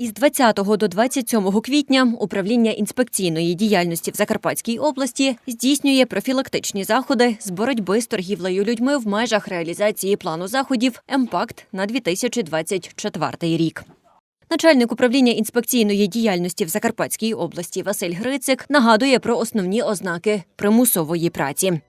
Із 20 до 27 квітня управління інспекційної діяльності в Закарпатській області здійснює профілактичні заходи з боротьби з торгівлею людьми в межах реалізації плану заходів МПАКТ на 2024 рік. Начальник управління інспекційної діяльності в Закарпатській області Василь Грицик нагадує про основні ознаки примусової праці.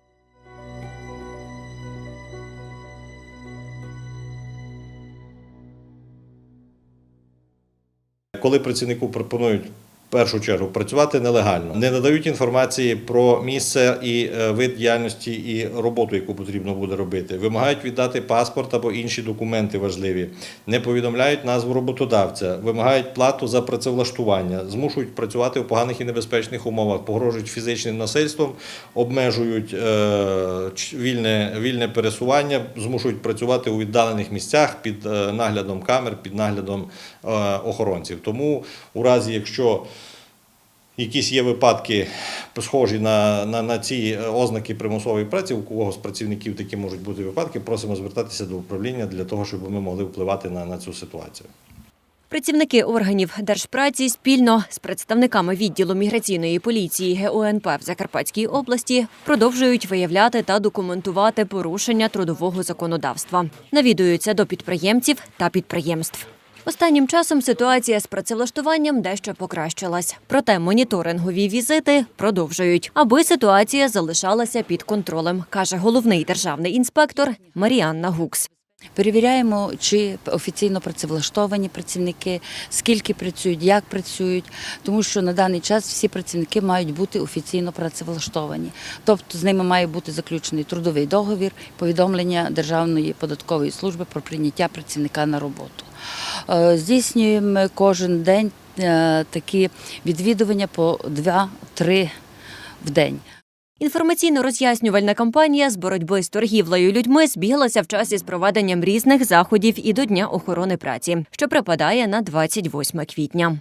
Коли працівнику пропонують першу чергу працювати нелегально, не надають інформації про місце і е, вид діяльності і роботу, яку потрібно буде робити, вимагають віддати паспорт або інші документи важливі, не повідомляють назву роботодавця, вимагають плату за працевлаштування, змушують працювати в поганих і небезпечних умовах, погрожують фізичним насильством, обмежують е, вільне, вільне пересування, змушують працювати у віддалених місцях під е, наглядом камер, під наглядом охоронців. Тому, у разі, якщо якісь є випадки схожі на, на, на ці е, ознаки примусової праці, у кого з працівників такі можуть бути випадки, просимо звертатися до управління для того, щоб ми могли впливати на, на цю ситуацію. Працівники органів держпраці спільно з представниками відділу міграційної поліції ГУНП в Закарпатській області продовжують виявляти та документувати порушення трудового законодавства. Навідуються до підприємців та підприємств. Останнім часом ситуація з працевлаштуванням дещо покращилась. Проте моніторингові візити продовжують, аби ситуація залишалася під контролем, каже головний державний інспектор Маріанна Гукс. Перевіряємо, чи офіційно працевлаштовані працівники, скільки працюють, як працюють, тому що на даний час всі працівники мають бути офіційно працевлаштовані. Тобто з ними має бути заключений трудовий договір, повідомлення Державної податкової служби про прийняття працівника на роботу. Е, Здійснюємо кожен день е, такі відвідування по 2-3 в день. Інформаційно-роз'яснювальна кампанія з боротьби з торгівлею людьми збіглася в часі з проведенням різних заходів і до Дня охорони праці, що припадає на 28 квітня.